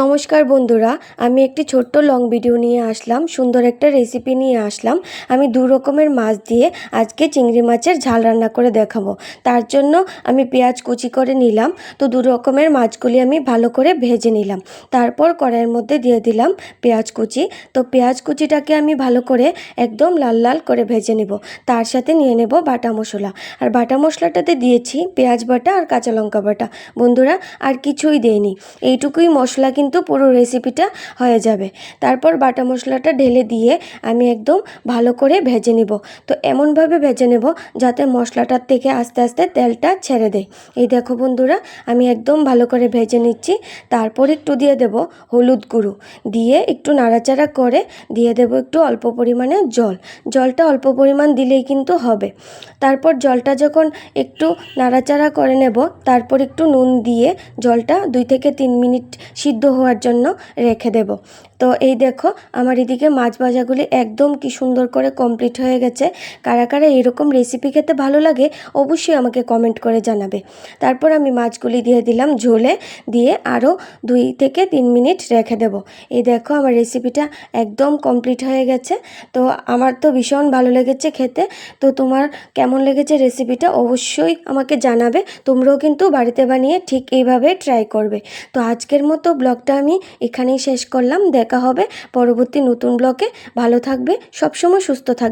নমস্কার বন্ধুরা, আমি একটি ছোট্ট লং ভিডিও নিয়ে আসলাম, সুন্দর একটা রেসিপি নিয়ে আসলাম। আমি দু রকমের মাছ দিয়ে আজকে চিংড়ি মাছের ঝাল রান্না করে দেখাবো। তার জন্য আমি পেঁয়াজ কুচি করে নিলাম, তো দু রকমের মাছগুলি আমি ভালো করে ভেজে নিলাম। তারপর কড়াইয়ের মধ্যে দিয়ে দিলাম পেঁয়াজ কুচি, তো পেঁয়াজ কুচিটাকে আমি ভালো করে একদম লাল লাল করে ভেজে নেব। তার সাথে নিয়ে নেব বাটা মশলা। আর বাটা মশলাটাতে দিয়েছি পেঁয়াজ বাটা আর কাঁচা লঙ্কা বাটা। বন্ধুরা, আর কিছুই দেয়নি এইটুকুই মশলা কিন্তু পুরো রেসিপিটা হয়ে যাবে। তারপর বাটা মশলাটা ঢেলে দিয়ে আমি একদম ভালো করে ভেজে নিব। তো এমনভাবে ভেজে নেব যাতে মশলাটার থেকে আস্তে আস্তে তেলটা ছেড়ে দেয়। এই দেখো বন্ধুরা, আমি একদম ভালো করে ভেজে নিচ্ছি। তারপর একটু দিয়ে দেব হলুদ গুঁড়ো। দিয়ে একটু নাড়াচাড়া করে দিয়ে দেব একটু অল্প পরিমাণে জল। জলটা অল্প পরিমাণ দিলেই কিন্তু হবে। তারপর জলটা যখন একটু নাড়াচাড়া করে নেব, তারপর একটু নুন দিয়ে জলটা দুই থেকে তিন মিনিট সিদ্ধ হওয়ার জন্য রেখে দেব। তো এই দেখো, আমার এদিকে মাছ ভাজাগুলি একদম কি সুন্দর করে কমপ্লিট হয়ে গেছে। কারা কারা এরকম রেসিপি খেতে ভালো লাগে, অবশ্যই আমাকে কমেন্ট করে জানাবে। তারপর আমি মাছগুলি দিয়ে দিলাম ঝোলে, দিয়ে আরও দুই থেকে তিন মিনিট রেখে দেব। এই দেখো, আমার রেসিপিটা একদম কমপ্লিট হয়ে গেছে। তো আমার তো ভীষণ ভালো লেগেছে খেতে। তো তোমার কেমন লেগেছে রেসিপিটা অবশ্যই আমাকে জানাবে। তোমরাও কিন্তু বাড়িতে বানিয়ে ঠিক এইভাবে ট্রাই করবে। তো আজকের মতো ব্লগটা আমি এখানেই শেষ করলাম। দেখা হবে। পরবর্তী নতুন ব্লকে ভালো থাকবে সবসময় সুস্থ থাকবে।